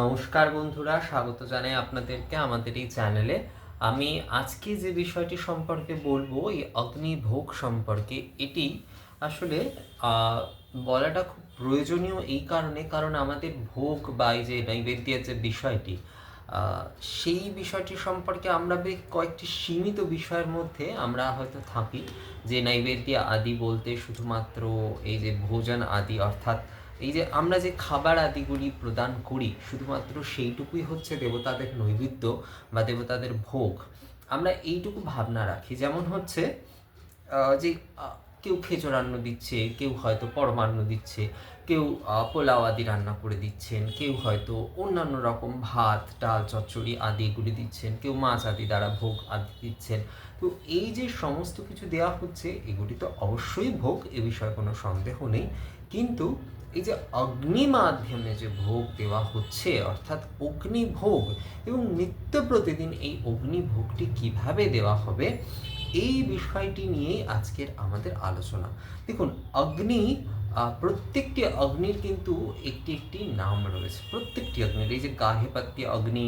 নমস্কার বন্ধুরা, স্বাগত জানাই আপনাদেরকে আমাদের এই চ্যানেলে। আমি আজকে যে বিষয়টি সম্পর্কে বলব, এই অগ্নিভোগ সম্পর্কে, এটি আসলে বলাটা খুব প্রয়োজনীয় এই কারণে, কারণ আমাদের ভোগ বা এই যে নৈবেদ্যের যে বিষয়টি সেই বিষয়টি সম্পর্কে আমরা বেশ কয়েকটি সীমিত বিষয়ের মধ্যে আমরা হয়তো থাকি। যে নৈবেদ্য আদি বলতে শুধুমাত্র এই যে ভোজন আদি, অর্থাৎ এই যে আমরা যে খাবার আদিগুলি প্রদান করি, শুধুমাত্র সেইটুকুই হচ্ছে দেবতাদের নৈবেদ্য বা দেবতাদের ভোগ। আমরা এইটুকু ভাবনা রাখি। যেমন হচ্ছে যে কেউ খেচড়ান্ন দিচ্ছে, কেউ হয়তো পরমান্ন দিচ্ছে, কেউ পোলাও আদি রান্না করে দিচ্ছেন, কেউ হয়তো অন্যান্য রকম ভাত, ডাল, চচ্চড়ি আদি এগুলি দিচ্ছেন, কেউ মাছ আদি দ্বারা ভোগ আদি দিচ্ছেন। তো এই যে সমস্ত কিছু দেওয়া হচ্ছে, এগুলি তো অবশ্যই ভোগ, এ বিষয়ে কোনো সন্দেহ নেই। কিন্তু এই যে অগ্নি মাধ্যমে যে ভোগ দেওয়া হচ্ছে, অর্থাৎ অগ্নিভোগ এবং নিত্য প্রতিদিন এই অগ্নিভোগটি কীভাবে দেওয়া হবে, এই বিষয়টি নিয়েই আজকের আমাদের আলোচনা। দেখুন, অগ্নি প্রত্যেকটি অগ্নির কিন্তু একটি একটি নাম রয়েছে। প্রত্যেকটি অগ্নির, এই যে গার্হপাত্য অগ্নি,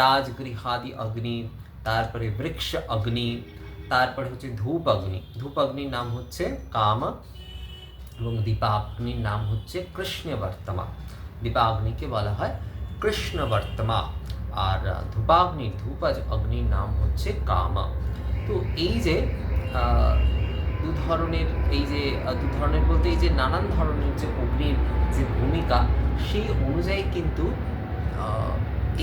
রাজগৃহাদি অগ্নি, তারপরে বৃক্ষ অগ্নি, তারপরে হচ্ছে ধূপ অগ্নি। ধূপ অগ্নির নাম হচ্ছে কাম এবং দীপাগ্নির নাম হচ্ছে কৃষ্ণবর্তমা। দীপাগ্নিকে বলা হয় কৃষ্ণবর্তমা। আর ধূপাগ্নি ধূপাজ অগ্নির নাম হচ্ছে কামা। তো এই যে দু ধরনের, এই যে দু ধরনের বলতে এই যে নানান ধরনের যে অগ্নির যে ভূমিকা, সেই অনুযায়ী কিন্তু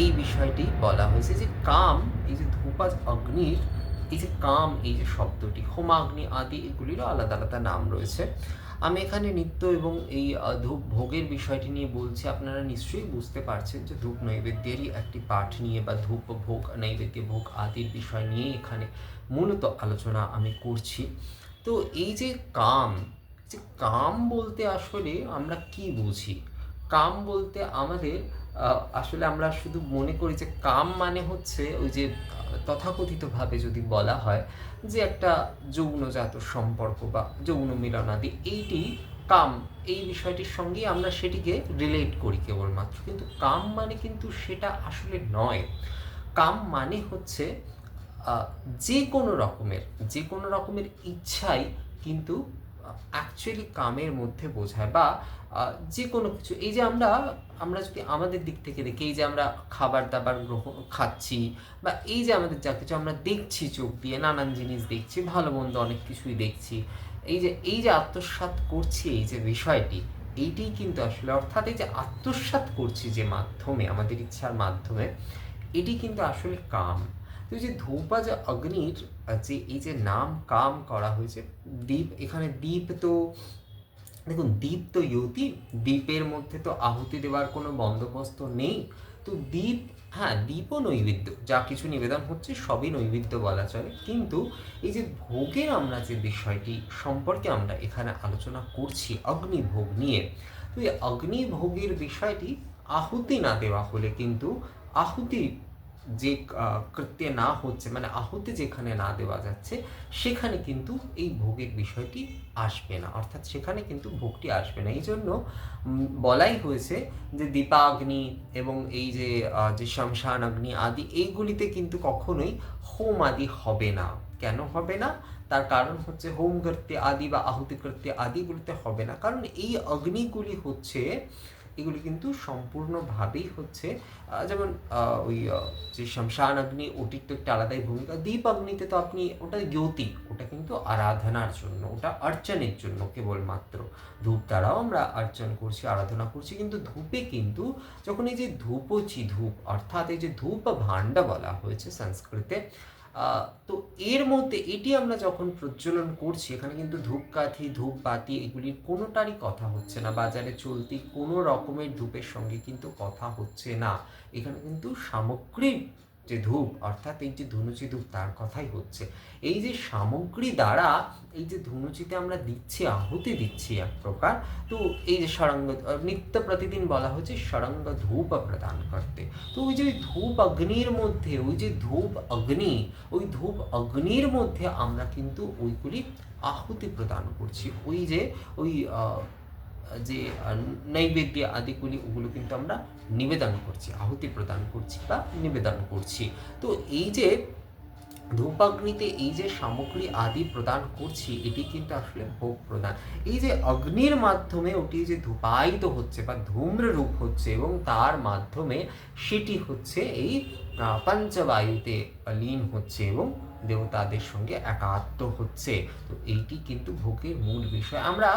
এই বিষয়টি বলা হয়েছে যে কাম, এই যে ধূপাজ অগ্নির, এই যে কাম, এই যে শব্দটি, হোমাগ্নি আদি, এগুলিরও আলাদা আলাদা নাম রয়েছে। আমি এখানে নিত্য এবং এই ধূপ ভোগের বিষয়টি নিয়ে বলছি, আপনারা নিশ্চয়ই বুঝতে পারছেন যে ধূপ নৈবেদ্যেরই একটি পাঠ নিয়ে বা ধূপ ভোগ, নৈবেদ্য ভোগ আদির বিষয় নিয়ে এখানে মূলত আলোচনা আমি করছি। তো এই যে কাম যে কাম বলতে আসলে আমরা কি বুঝি? কাম বলতে আমাদের আসলে আমরা শুধু মনে করি যে কাম মানে হচ্ছে ওই যে তথাকথিতভাবে যদি বলা হয় যে একটা যৌনজাত সম্পর্ক বা যৌন মিলনাদি, এইটি কাম, এই বিষয়টির সঙ্গে আমরা সেটিকে রিলেট করি কেবলমাত্র। কিন্তু কাম মানে কিন্তু সেটা আসলে নয়। কাম মানে হচ্ছে যে কোনো রকমের যে কোনো রকমের ইচ্ছাই কিন্তু অ্যাকচুয়ালি কামের মধ্যে বোঝায় বা যে কোনো কিছু। এই যে আমরা আমরা যদি আমাদের দিক থেকে দেখি, এই যে আমরা খাবার দাবার গ্রহণ খাচ্ছি বা এই যে আমাদের যা কিছু আমরা দেখছি, চোখ দিয়ে নানান জিনিস দেখছি, ভালো মন্দ অনেক কিছুই দেখছি, এই যে এই যে আত্মসাৎ করছি, এই যে বিষয়টি, এইটাই কিন্তু আসলে, অর্থাৎ এই যে আত্মসাৎ করছি যে মাধ্যমে, আমাদের ইচ্ছার মাধ্যমে, এটি কিন্তু আসলে কাম। তো যে ধূপা যে অগ্নির যে, এই যে নাম কাম করা হয়েছে, দ্বীপ, এখানে দ্বীপ তো, দেখুন, দ্বীপ তো ইউতি দ্বীপের মধ্যে তো আহুতি দেওয়ার কোনো বন্দোবস্ত নেই। তো দ্বীপ হ্যাঁ দ্বীপও নৈবেদ্য, যা কিছু নিবেদন হচ্ছে সবই নৈবেদ্য বলা চলে। কিন্তু এই যে ভোগের আমরা যে বিষয়টি সম্পর্কে আমরা এখানে আলোচনা করছি, অগ্নিভোগ নিয়ে, তো এই অগ্নিভোগের বিষয়টি আহুতি না দেওয়া হলে কিন্তু আহুতি যে কৃত্যে না হচ্ছে মানে আহুতি যেখানে না দেওয়া যাচ্ছে, সেখানে কিন্তু এই ভোগের বিষয়টি আসবে না। অর্থাৎ সেখানে কিন্তু ভোগটি আসবে না। এই জন্য বলাই হয়েছে যে দীপাগ্নি এবং এই যে যে শ্মশান অগ্নি আদি, এইগুলিতে কিন্তু কখনোই হোম আদি হবে না। কেন হবে না? তার কারণ হচ্ছে হোম কর্তে আদি বা আহুতি কর্তে আদিগুলিতে হবে না। কারণ এই অগ্নিগুলি হচ্ছে এগুলি কিন্তু সম্পূর্ণভাবেই হচ্ছে যেমন ওই যে শ্মশান অগ্নি ওটির তো একটা আলাদাই ভূমিকা। দীপ অগ্নিতে তো আপনি ওটা জ্যোতি, ওটা কিন্তু আরাধনার জন্য, ওটা অর্চনের জন্য কেবলমাত্র। ধূপ দ্বারাও আমরা অর্চন করছি, আরাধনা করছি, কিন্তু ধূপে কিন্তু যখন এই যে ধূপচি ধূপ, অর্থাৎ এই যে ধূপ ভাণ্ড বলা হয়েছে সংস্কৃতে তো এর মধ্যে এটি আমরা যখন প্রজ্বলন করছি, এখানে কিন্তু ধূপকাঠি, ধূপবাতি এগুলির কোনোটারই কথা হচ্ছে না। বাজারে চলতি কোনো রকমের ধূপের সঙ্গে কিন্তু কথা হচ্ছে না। এখানে কিন্তু সামগ্রিক যে ধূপ, অর্থাৎ এই যে ধনুচি ধূপ, তার কথাই হচ্ছে। এই যে সামগ্রী দ্বারা এই যে ধনুচিতে আমরা দিচ্ছি, আহুতি দিচ্ছি এক প্রকার, তো এই যে সরঙ্গ, নিত্য প্রতিদিন বলা হচ্ছে সরঙ্গ ধূপ প্রদান করতে। তো ওই যে ধূপ অগ্নির মধ্যে, ওই যে ধূপ অগ্নি, ওই ধূপ অগ্নির মধ্যে আমরা কিন্তু ওইগুলি আহুতি প্রদান করছি। ওই যে ওই যে নৈবেদ্য আদিগুলি ওগুলো কিন্তু আমরা নিবেদন করছি, আহুতি প্রদান করছি বা নিবেদন করছি। তো এই যে ধূপাগ্নিতে এই যে সামগ্রী আদি প্রদান করছি, এটি কিন্তু আসলে ভোগ প্রদান। এই যে অগ্নির মাধ্যমে ওটি যে ধূপায়িত হচ্ছে বা ধূম্র রূপ হচ্ছে এবং তার মাধ্যমে সেটি হচ্ছে এই পঞ্চবায়ুতে লীন হচ্ছে এবং দেবতাদের সঙ্গে একাত্ম হচ্ছে। তো এইটি কিন্তু ভোগের মূল বিষয়। আমরা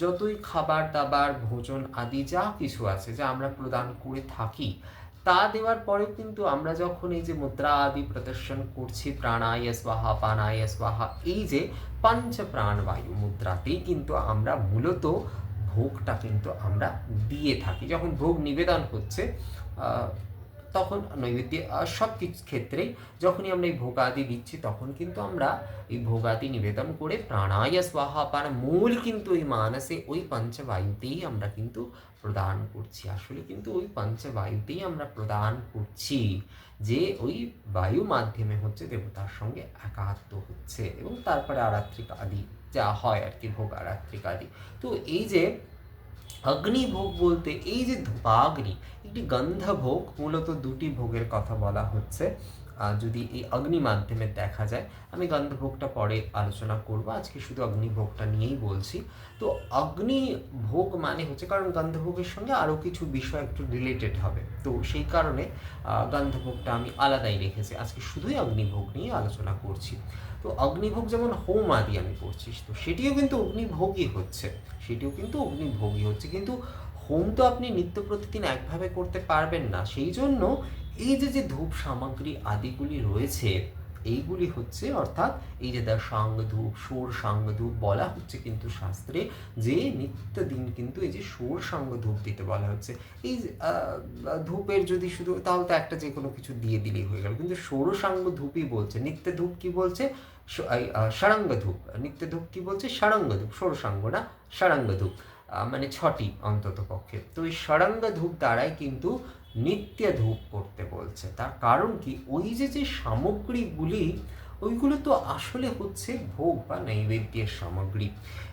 যতই খাবার দাবার, ভোজন আদি যা কিছু আছে যা আমরা প্রদান করে থাকি, তা দেওয়ার পরেও কিন্তু আমরা যখন এই যে মুদ্রা আদি প্রদর্শন করছি, প্রাণায় স্বাহা, পানায় স্বাহা, এই যে পঞ্চ প্রাণবায়ু মুদ্রাতেই কিন্তু আমরা মূলত ভোগটা কিন্তু আমরা দিয়ে থাকি। যখন ভোগ নিবেদন হচ্ছে তখন নৈবেদ্য সব কিছু ক্ষেত্রেই যখনই আমরা এই ভোগাদি দিচ্ছি, তখন কিন্তু আমরা এই ভোগাদি নিবেদন করে প্রাণায় স্বাহা পান। মূল কিন্তু ওই মানসে ওই পঞ্চবায়ুতেই আমরা কিন্তু প্রদান করছি। আসলে কিন্তু ওই পঞ্চবায়ুতেই আমরা প্রদান করছি, যে ওই বায়ু মাধ্যমে হচ্ছে দেবতার সঙ্গে একাত্ম হচ্ছে এবং তারপরে আরাত্রিক আদি যা হয় আর কি, ভোগ আরাত্রিক আদি। তো এই যে অগ্নিভোগ বলতে এই যে ধূপাগ্নি একটি গন্ধভোগ মূলত দুটি ভোগের কথা বলা হচ্ছে। যদি এই অগ্নি মাধ্যমে দেখা যায়, আমি গন্ধভোগটা পরে আলোচনা করব। আজকে শুধু অগ্নিভোগটা নিয়েই বলছি। তো অগ্নি ভোগ মানে হচ্ছে, কারণ গন্ধভোগের সঙ্গে আরও কিছু বিষয় একটু রিলেটেড হবে। তো সেই কারণে গন্ধভোগটা আমি আলাদাই রেখেছি। আজকে শুধুই অগ্নিভোগ নিয়ে আলোচনা করছি। তো অগ্নিভোগ যেমন হোম আদি আমি করছি তো সেটিও কিন্তু অগ্নিভোগই হচ্ছে। সেটিও কিন্তু অগ্নিভোগই হচ্ছে। কিন্তু হোম তো আপনি নিত্য প্রতিদিন একভাবে করতে পারবেন না। সেই জন্য এই যে যে ধূপ সামগ্রী আদিগুলি রয়েছে এইগুলি হচ্ছে অর্থাৎ এই যে দা সাঙ্গ ধূপ সোর সাঙ্গ ধূপ বলা হচ্ছে কিন্তু শাস্ত্রে যে নিত্যদিন কিন্তু এই যে সোর সাঙ্গ ধূপ দিতে বলা হচ্ছে। এই ধূপের যদি শুধু তাহলে তো একটা যে কোনো কিছু দিয়ে দিলেই হয়ে গেল। কিন্তু সোর সাঙ্গ ধূপই বলছে নিত্য ধূপ কি বলছে? স- এই, আহ, ষড়াঙ্গ ধূপ নিত্য ধূপ কি বলছে? ষড়াঙ্গ ধূপ ষোড়শাঙ্গ না ষড়াঙ্গ ধূপ মানে ছটি অন্তত পক্ষে তো এই ষড়াঙ্গ ধূপ দ্বারাই কিন্তু নিত্য ধূপ করতে বলছে। তার কারণ কি? ওই যে যে সামগ্রীগুলি, ওইগুলো তো আসলে হচ্ছে ভোগ বা নৈবেদ্যের সামগ্রী।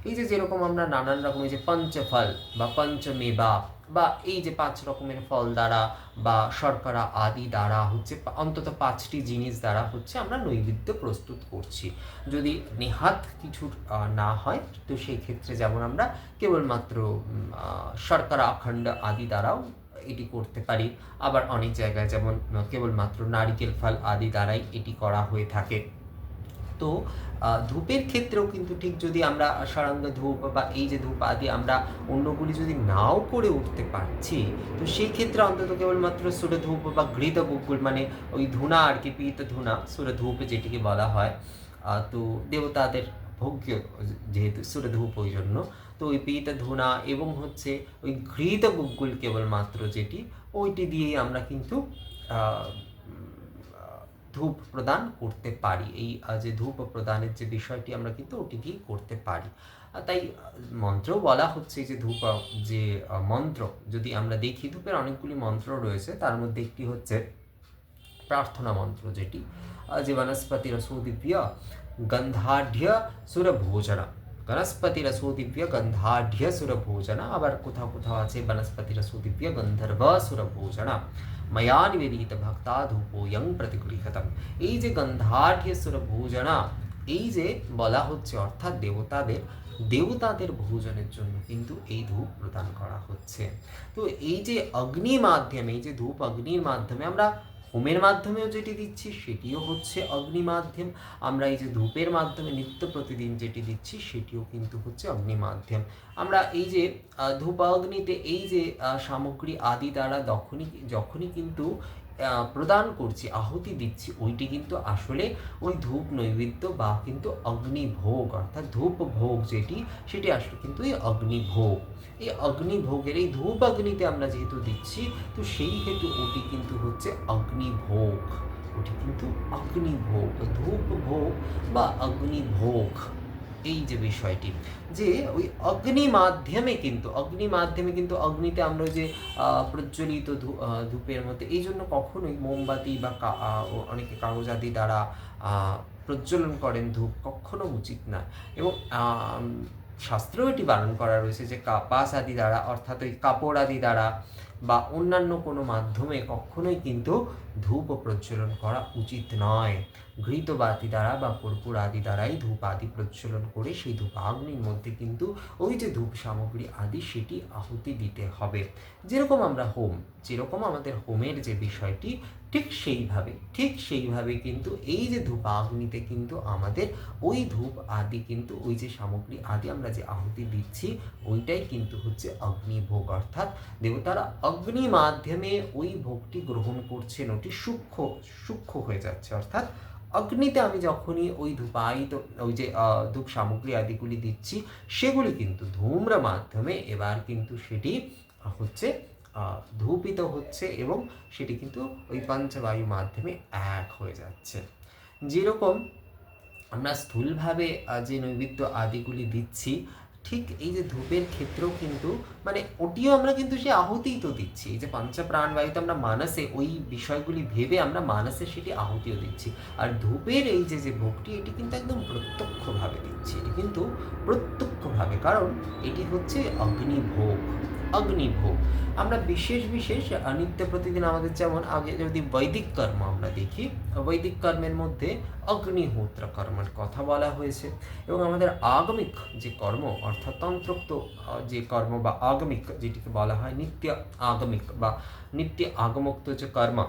এই যে, যেরকম আমরা নানান রকমের যে পঞ্চফল বা পঞ্চমেবা বা এই যে পাঁচ রকমের ফল দ্বারা বা শর্করা আদি দ্বারা হচ্ছে, অন্তত পাঁচটি জিনিস দ্বারা হচ্ছে আমরা নৈবেদ্য প্রস্তুত করছি। যদি নেহাত কিছু না হয়, তো সেই ক্ষেত্রে যেমন আমরা কেবলমাত্র শর্করা, অখণ্ড আদি দ্বারাও এটি করতে পারি। আবার অনেক জায়গায় যেমন কেবলমাত্র নারিকেল ফল আদি দ্বারাই এটি করা হয়ে থাকে। তো ধূপের ক্ষেত্রেও কিন্তু ঠিক যদি আমরা সারাঙ্গ ধূপ বা এই যে ধূপ আদি আমরা অন্যগুলি যদি নাও করে উঠতে পারছি, তো সেই ক্ষেত্রে অন্তত কেবলমাত্র ধূপ বা ঘৃত গুগুল মানে ওই ধুনা আর কি, পীত ধুনা ধূপ যেটিকে বলা হয় তো দেবতাদের ভোগ্য যেহেতু সুর ধূপ ওই জন্য তো ওই পীত ধুনা এবং হচ্ছে ওই ঘৃত গুগুল কেবলমাত্র যেটি ওইটি দিয়েই আমরা কিন্তু ধূপ প্রদান করতে পারি। এই যে ধূপ প্রদানের যে বিষয়টি আমরা কিন্তু ওটি দিয়ে করতে পারি। তাই আহ, মন্ত্রেও বলা হচ্ছে যে ধূপ যে মন্ত্র যদি আমরা দেখি ধূপের অনেকগুলি মন্ত্র রয়েছে তার মধ্যে একটি হচ্ছে প্রার্থনা মন্ত্র যেটি যে বনস্পতি রসোদিব্য গন্ধাঢ্য সুরভোজনা বনস্পতি রসোদিব্য গন্ধাঢ্য সুরভোজনা আবার কোথাও কোথাও আছে বনস্পতি রসোদিব্য গন্ধর্ব সুরভোজনা ময়া নিবেদিত ভক্তা ধূপোয়ং প্রতিগৃহতম এই যে গন্ধাঢ্য সুরভোজনা এই যে বলা হচ্ছে অর্থাৎ দেবতাদের দেবতাদের ভোজনের জন্য কিন্তু এই ধূপ প্রদান করা হচ্ছে। তো এই যে অগ্নি মাধ্যমে এই যে ধূপ অগ্নির মাধ্যমে আমরা হোমের মাধ্যমেও যেটি দিচ্ছি, সেটিও হচ্ছে অগ্নি মাধ্যম। আমরা এই যে ধূপের মাধ্যমে নিত্য প্রতিদিন যেটি দিচ্ছি, সেটিও কিন্তু হচ্ছে অগ্নি মাধ্যম। আমরা এই যে ধূপ অগ্নিতে এই যে সামগ্রী আদি দ্বারা যখনই যখনই কিন্তু প্রদান করছি, আহুতি দিচ্ছি, ওইটি কিন্তু আসলে ওই ধূপ নৈবেদ্য বা কিন্তু অগ্নিভোগ, অর্থাৎ ধূপ ভোগ যেটি, সেটি আসলে কিন্তু এই অগ্নিভোগ। এই অগ্নিভোগের, এই ধূপ অগ্নিতে আমরা যেহেতু দিচ্ছি, তো সেই হেতু ওটি কিন্তু হচ্ছে অগ্নিভোগ। ওটি কিন্তু অগ্নিভোগ ধূপ ভোগ বা অগ্নিভোগ। এই যে বিষয়টি যে ওই অগ্নি মাধ্যমে কিন্তু অগ্নি মাধ্যমে কিন্তু অগ্নিতে আমরা যে প্রজ্বলিত ধূপের মধ্যে এই জন্য কখনোই মোমবাতি বা অনেকে কাগজ আদি দ্বারা প্রজ্বলন করেন ধূপ কখনো উচিত না। এবং আম, শাস্ত্রেও এটি বারণ করা রয়েছে যে কাপাস আদি দ্বারা অর্থাৎ ওই কাপড় আদি দ্বারা বা অন্যান্য কোনো মাধ্যমে কখনোই কিন্তু ধূপ প্রজ্বলন করা উচিত নয়। ঘৃত বাতি দ্বারা বা কর্পূর আদি দ্বারাই ধূপ আদি প্রজ্বলন করে সেই ধূপ আগ্নির মধ্যে কিন্তু ওই যে ধূপ সামগ্রী আদি সেটি আহুতি দিতে হবে। যেরকম আমরা হোম, যেরকম আমাদের হোমের যে বিষয়টি, ঠিক সেইভাবে ঠিক সেইভাবে কিন্তু এই যে ধূপ আগ্নিতে কিন্তু আমাদের ওই ধূপ আদি কিন্তু, ওই যে সামগ্রী আদি আমরা যে আহুতি দিচ্ছি, ওইটাই কিন্তু হচ্ছে অগ্নিভোগ। অর্থাৎ দেবতারা অগ্নি মাধ্যমে ওই ভোগটি গ্রহণ করছেন, ওটি সূক্ষ্ম সূক্ষ্ম হয়ে যাচ্ছে। অর্থাৎ অগ্নিতে আমি যখনই ওই ধূপায়িত, ওই যে ধূপ সামগ্রী আদিগুলি দিচ্ছি, সেগুলি কিন্তু ধূম্র মাধ্যমে এবার কিন্তু সেটি হচ্ছে ধূপিত হচ্ছে এবং সেটি কিন্তু ওই পঞ্চবায়ু মাধ্যমে এক হয়ে যাচ্ছে। যেরকম আমরা স্থূলভাবে যে নৈবেদ্য আদিগুলি দিচ্ছি ঠিক এই যে ধূপের ক্ষেত্রেও কিন্তু মানে ওটিও আমরা কিন্তু সে আহুতিই তো দিচ্ছি। এই যে পঞ্চপ্রাণ বায়ুতে আমরা মানসে, ওই বিষয়গুলি ভেবে আমরা মানসে সেটি আহুতিও দিচ্ছি। আর ধূপের এই যে যে ভোগটি, এটি কিন্তু একদম প্রত্যক্ষভাবে দিচ্ছি। এটি কিন্তু প্রত্যক্ষভাবে, কারণ এটি হচ্ছে অগ্নিভোগ। অগ্নিভোগ। আমরা বিশেষ বিশেষ নিত্য প্রতিদিন আমাদের যেমন আগে যদি বৈদিক কর্ম আমরা দেখি, বৈদিক কর্মের মধ্যে অগ্নিহোত্র কর্মের কথা বলা হয়েছে এবং আমাদের আগমিক যে কর্ম, অর্থাৎ তন্ত্রোক্ত যে কর্ম বা আগমিক, যেটিকে বলা হয় নিত্য আগমিক বা নিত্য আগমোক্ত যে কর্ম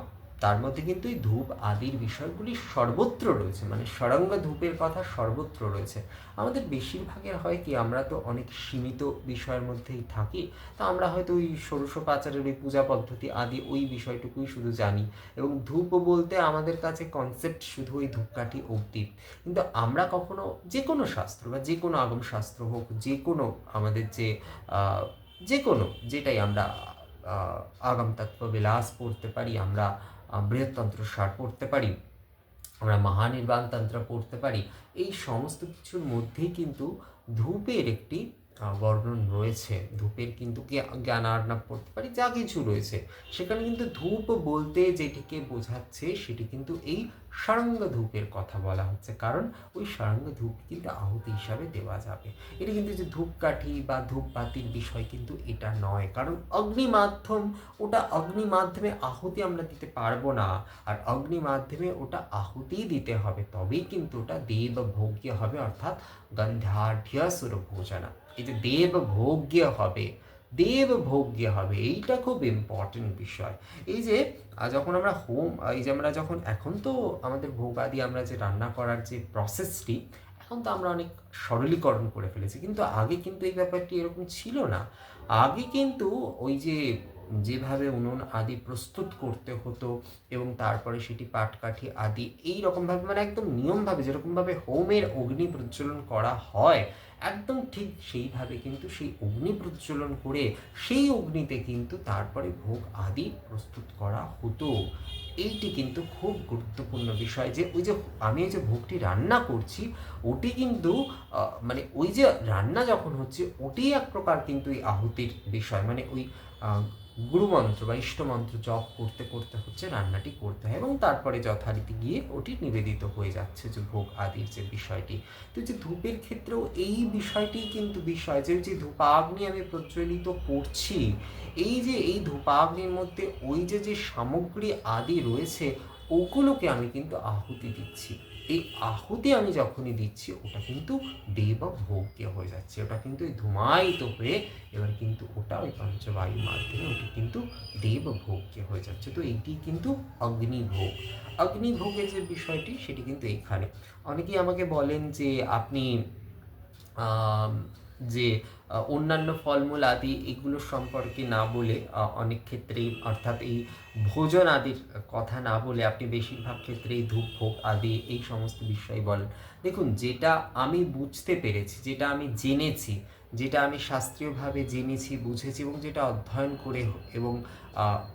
তার মধ্যে কিন্তু এই ধূপ আদির বিষয়গুলি সর্বত্র রয়েছে। মানে সরঙ্গ ধূপের কথা সর্বত্র রয়েছে। আমাদের বেশিরভাগের হয় কি, আমরা তো অনেক সীমিত বিষয়ের মধ্যেই থাকি, তো আমরা হয়তো ওই ষোড়শোপাচারের ওই পূজা পদ্ধতি আদি ওই বিষয়টুকুই শুধু জানি। এবং ধূপ বলতে আমাদের কাছে কনসেপ্ট শুধু ওই ধূপকাঠি অবধি। কিন্তু আমরা কখনো যে কোনো শাস্ত্র বা যে কোনো আগম শাস্ত্র হোক, যে কোনো আমাদের যে যে কোনো যেটাই আমরা আগাম তত্ত্ব, বিলাস পড়তে পারি, আমরা বৃহত্তন্ত্র সার পড়তে পারি, আমরা মহানির্বাণতন্ত্র পড়তে পারি, এই সমস্ত কিছুর মধ্যেই কিন্তু ধূপের একটি বর্ণন রয়েছে। ধূপের কিন্তু জ্ঞা- জ্ঞান আর্ণব পড়তে পারি? যা কিছু রয়েছে। সেখানে কিন্তু ধূপ বলতে যেটিকে বোঝাচ্ছে, সেটি কিন্তু এই সারঙ্গ ধূপের কথা বলা হচ্ছে। কারণ ওই সারঙ্গ ধূপ কিন্তু আহুতি হিসাবে দেওয়া যাবে। এটা কিন্তু যে ধূপকাঠি বা ধূপবাতির বিষয় কিন্তু এটা নয়। কারণ অগ্নি মাধ্যম, ওটা অগ্নি মাধ্যমে আহুতি আমরা দিতে পারব না। আর অগ্নি মাধ্যমে ওটা আহুতি দিতে হবে। তবেই কিন্তু ওটা দেব ভোগ্য হবে, অর্থাৎ গন্ধাঢ্য সুর ভোজনা এই যে দেব ভোগ্য হবে দেব ভোগ্য হবে, এইটা খুব ইম্পর্টেন্ট বিষয়। এই যে যখন আমরা হোম এই যে আমরা যখন, এখন তো আমাদের ভোগ আদি আমরা যে রান্না করার যে প্রসেসটি এখন তো আমরা অনেক সরলীকরণ করে ফেলেছি। কিন্তু আগে কিন্তু এই ব্যাপারটি এরকম ছিল না। আগে কিন্তু ওই যে, যেভাবে উনুন আদি প্রস্তুত করতে হতো এবং তারপরে সেটি পাটকাঠি আদি এই রকমভাবে মানে একদম নিয়মভাবে, যেরকমভাবে হোমের অগ্নি প্রজ্বলন করা হয় একদম ঠিক সেইভাবে কিন্তু সেই অগ্নি প্রজ্বলন করে সেই অগ্নিতে কিন্তু তারপরে ভোগ আদি প্রস্তুত করা হতো। এইটি কিন্তু খুব গুরুত্বপূর্ণ বিষয় যে ওই যে আমি যে ভোগটি রান্না করছি, ওটি কিন্তু মানে ওই যে রান্না যখন হচ্ছে, ওটি এক প্রকার কিন্তু এই আহুতির বিষয়। মানে ওই গুরুমন্ত্র বা ইষ্টমন্ত্র জপ করতে করতে হচ্ছে, রান্নাটি করতে হয় এবং তারপরে যথারীতি গিয়ে ওটি নিবেদিত হয়ে যাচ্ছে যে ভোগ আদির যে বিষয়টি। তো যে ধূপের ক্ষেত্রেও এই বিষয়টি কিন্তু বিষয়, যে যে ধূপাগ্নি আমি প্রজ্বলিত করছি, এই যে এই ধূপাগ্নির মধ্যে ওই যে যে সামগ্রী আদি রয়েছে, ওগুলোকে আমি কিন্তু আহুতি দিচ্ছি। এই আহুতি আমি যখনই দিচ্ছি, ওটা কিন্তু দেব ভোগ্য হয়ে যাচ্ছে, ওটা কিন্তু ধুমায়িত হয়ে এবার কিন্তু ওটা ওই পঞ্চবায়ুর মাধ্যমে ওটি কিন্তু দেব ভোগ্য হয়ে যাচ্ছে। তো এইটি কিন্তু অগ্নিভোগ। অগ্নিভোগের যে বিষয়টি, সেটি কিন্তু এখানে। অনেকেই আমাকে বলেন যে আপনি যে অন্যান্য ফলমূল আদি এগুলো সম্পর্কে না বলে অনেক ক্ষেত্রেই, অর্থাৎ এই ভোজন আদির কথা না বলে আপনি বেশিরভাগ ক্ষেত্রেই ধূপ ভোগ আদি এই সমস্ত বিষয় বলেন। দেখুন, যেটা আমি বুঝতে পেরেছি, যেটা আমি জেনেছি, যেটা আমি শাস্ত্রীয়ভাবে জেনেছি, বুঝেছি এবং যেটা অধ্যয়ন করে এবং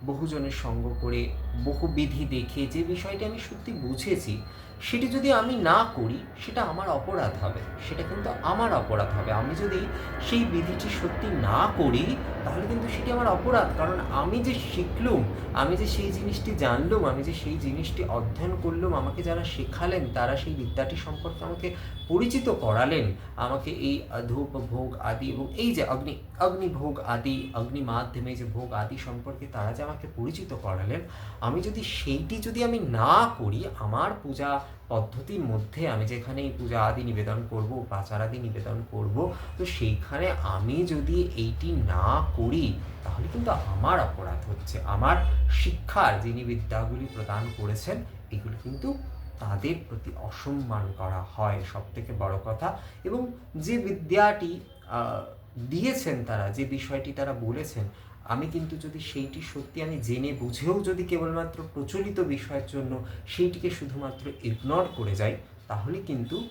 বহুজনের সঙ্গ করে বহু বিধি দেখে যে বিষয়টি আমি সত্যি বুঝেছি সেটি যদি আমি না করি, সেটা আমার অপরাধ হবে। সেটা কিন্তু আমার অপরাধ হবে। আমি যদি সেই বিধিটি সত্যি না করি, তাহলে কিন্তু সেটি আমার অপরাধ। কারণ আমি যে শিখলুম, আমি যে সেই জিনিসটি জানলুম, আমি যে সেই জিনিসটি অধ্যয়ন করলুম, আমাকে যারা শেখালেন, তারা সেই বিদ্যাটি সম্পর্কে আমাকে পরিচিত করালেন, আমাকে এই ধূপ, ভোগ আদি এবং এই যে অগ্নি অগ্নিভোগ আদি, অগ্নি মাধ্যমে যে ভোগ আদি সম্পর্কে তারা যে আমাকে পরিচিত করালেন, আমি যদি সেইটি যদি আমি না করি, আমার পূজা পদ্ধতির মধ্যে আমি যেখানে পূজা আদি নিবেদন করব উপাচার আদি নিবেদন করব, তো সেইখানে আমি যদি এইটি না করি, তাহলে কিন্তু আমার অপরাধ হচ্ছে। আমার শিক্ষার যিনি বিদ্যাগুলি প্রদান করেছেন, এগুলি কিন্তু তাদের প্রতি অসম্মান করা হয় সব থেকে বড় কথা। এবং যে বিদ্যাটি দিয়েছেন তারা, যে বিষয়টি তারা বলেছেন আমি কিন্তু যদি সেইটি সত্যি আমি জেনে বুঝেও যদি কেবলমাত্র প্রচলিত বিষয়ের জন্য সেইটিকে শুধুমাত্র ইগনোর করে যাই, তাহলে কিন্তু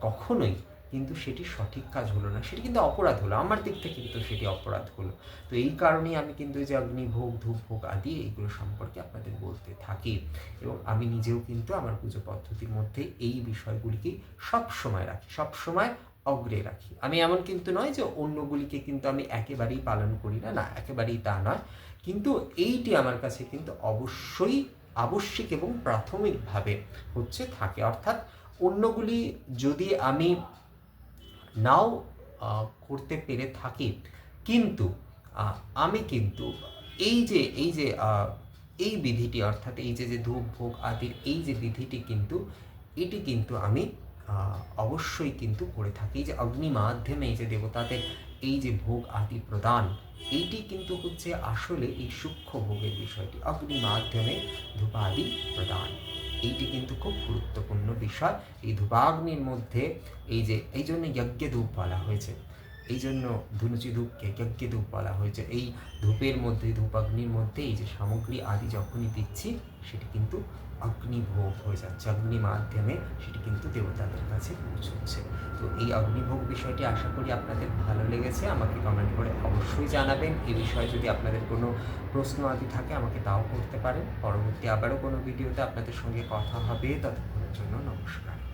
কখনোই কিন্তু সেটি সঠিক কাজ হলো না। সেটি কিন্তু অপরাধ হলো। আমার দিক থেকে কিন্তু সেটি অপরাধ হলো। তো এই কারণেই আমি কিন্তু এই যে অগ্নিভোগ ধূপ ভোগ আদি, এইগুলো সম্পর্কে আপনাদের বলতে থাকি। এবং আমি নিজেও কিন্তু আমার পুজো পদ্ধতির মধ্যে এই বিষয়গুলিকে সব সময় রাখি। সব সময় অগ্রে রাখি। আমি এমন কিন্তু নয় যে অন্যগুলিকে কিন্তু আমি একেবারেই পালন করি না না, একেবারেই তা নয়। কিন্তু এইটি আমার কাছে কিন্তু অবশ্যই আবশ্যিক এবং প্রাথমিকভাবে হচ্ছে থাকে। অর্থাৎ অন্যগুলি যদি আমি নাও করতে পেরে থাকি, কিন্তু আমি কিন্তু এই যে এই যে এই বিধিটি, অর্থাৎ এই যে যে ধূপ ভোগ আদির এই যে বিধিটি কিন্তু, এটি কিন্তু আমি অবশ্যই কিন্তু করে থাকি। যে অগ্নি মাধ্যমে যে দেবতাদের এই যে ভোগ আদি প্রদান, এইটি কিন্তু হচ্ছে আসলে এই সূক্ষ্ম ভোগের বিষয়টি, অগ্নি মাধ্যমে ধূপাদি প্রদান। এইটি কিন্তু খুব গুরুত্বপূর্ণ বিষয়। এই ধূপাগ্নির মধ্যে এই যে, এই জন্য যজ্ঞ ধূপ বলা হয়েছে। এই জন্য ধুনুচি ধূপকে যজ্ঞ ধূপ বলা হয়েছে। এই ধূপের মধ্যে, ধূপাগ্নির মধ্যে এই যে সামগ্রী আদি যখনই দিচ্ছি, সেটি কিন্তু অগ্নিভোগ হয়ে যাচ্ছে। অগ্নি মাধ্যমে সেটি কিন্তু দেবতাদের কাছে পৌঁছচ্ছে। তো এই অগ্নিভোগ বিষয়টি আশা করি আপনাদের ভালো লেগেছে। আমাকে কমেন্ট করে অবশ্যই জানাবেন। এ বিষয়ে যদি আপনাদের কোনো প্রশ্ন আদি থাকে, আমাকে তাও করতে পারেন। পরবর্তী আবারও কোনো ভিডিওতে আপনাদের সঙ্গে কথা হবে। ততক্ষণের জন্য নমস্কার।